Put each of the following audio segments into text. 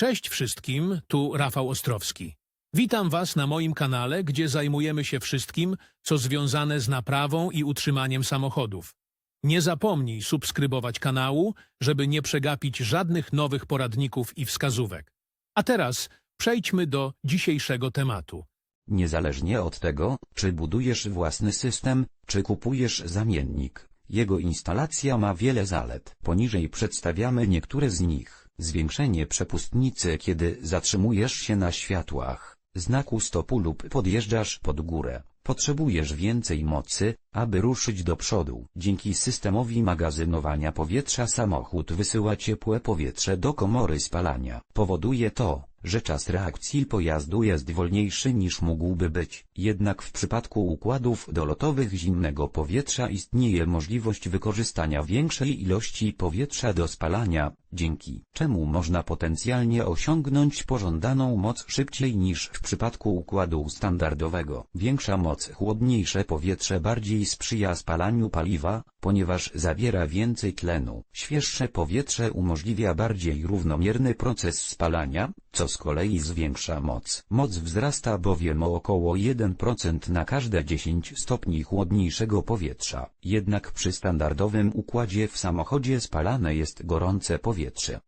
Cześć wszystkim, tu Rafał Ostrowski. Witam Was na moim kanale, gdzie zajmujemy się wszystkim, co związane z naprawą i utrzymaniem samochodów. Nie zapomnij subskrybować kanału, żeby nie przegapić żadnych nowych poradników i wskazówek. A teraz przejdźmy do dzisiejszego tematu. Niezależnie od tego, czy budujesz własny system, czy kupujesz zamiennik, jego instalacja ma wiele zalet. Poniżej przedstawiamy niektóre z nich. Zwiększenie przepustnicy kiedy zatrzymujesz się na światłach, znaku stopu lub podjeżdżasz pod górę. Potrzebujesz więcej mocy, aby ruszyć do przodu. Dzięki systemowi magazynowania powietrza samochód wysyła ciepłe powietrze do komory spalania. Powoduje to, że czas reakcji pojazdu jest wolniejszy niż mógłby być. Jednak w przypadku układów dolotowych zimnego powietrza istnieje możliwość wykorzystania większej ilości powietrza do spalania, dzięki czemu można potencjalnie osiągnąć pożądaną moc szybciej niż w przypadku układu standardowego. Większa moc chłodniejsze powietrze bardziej sprzyja spalaniu paliwa, ponieważ zawiera więcej tlenu. Świeższe powietrze umożliwia bardziej równomierny proces spalania, co z kolei zwiększa moc. Moc wzrasta bowiem o około 1% na każde 10 stopni chłodniejszego powietrza. Jednak przy standardowym układzie w samochodzie spalane jest gorące powietrze.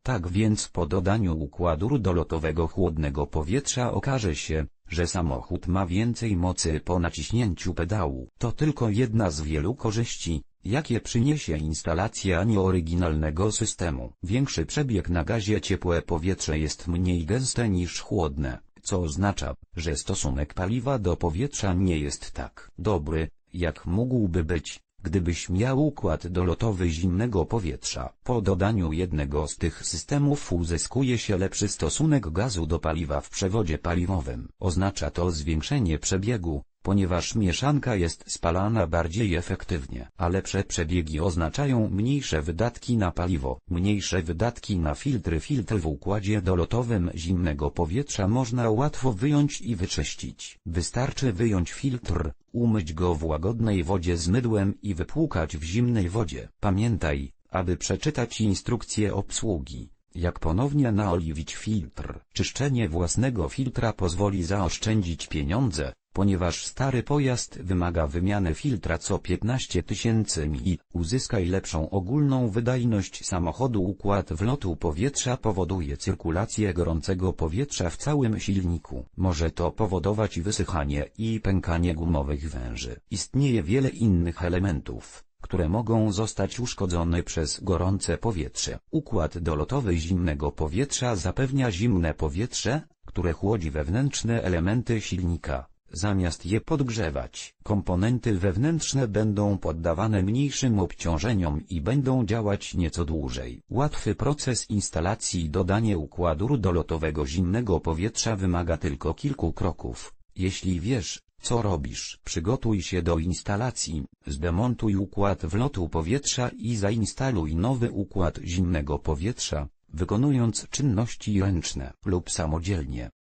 Tak więc po dodaniu układu dolotowego chłodnego powietrza okaże się, że samochód ma więcej mocy po naciśnięciu pedału. To tylko jedna z wielu korzyści, jakie przyniesie instalacja nieoryginalnego systemu. Większy przebieg na gazie ciepłe powietrze jest mniej gęste niż chłodne, co oznacza, że stosunek paliwa do powietrza nie jest tak dobry, jak mógłby być, gdybyś miał układ dolotowy zimnego powietrza. Po dodaniu jednego z tych systemów uzyskuje się lepszy stosunek gazu do paliwa w przewodzie paliwowym. Oznacza to zwiększenie przebiegu, ponieważ mieszanka jest spalana bardziej efektywnie. A lepsze przebiegi oznaczają mniejsze wydatki na paliwo, mniejsze wydatki na filtry. Filtr w układzie dolotowym zimnego powietrza można łatwo wyjąć i wyczyścić. Wystarczy wyjąć filtr, umyć go w łagodnej wodzie z mydłem i wypłukać w zimnej wodzie. Pamiętaj, aby przeczytać instrukcję obsługi. Jak ponownie naoliwić filtr? Czyszczenie własnego filtra pozwoli zaoszczędzić pieniądze, ponieważ stary pojazd wymaga wymiany filtra co 15 tysięcy mil. Uzyskaj lepszą ogólną wydajność samochodu. Układ wlotu powietrza powoduje cyrkulację gorącego powietrza w całym silniku. Może to powodować wysychanie i pękanie gumowych węży. Istnieje wiele innych elementów które mogą zostać uszkodzone przez gorące powietrze. Układ dolotowy zimnego powietrza zapewnia zimne powietrze, które chłodzi wewnętrzne elementy silnika. Zamiast je podgrzewać, komponenty wewnętrzne będą poddawane mniejszym obciążeniom i będą działać nieco dłużej. Łatwy proces instalacji i dodanie układu dolotowego zimnego powietrza wymaga tylko kilku kroków. Jeśli wiesz, co robisz? Przygotuj się do instalacji, zdemontuj układ wlotu powietrza i zainstaluj nowy układ zimnego powietrza, wykonując czynności ręczne lub samodzielnie.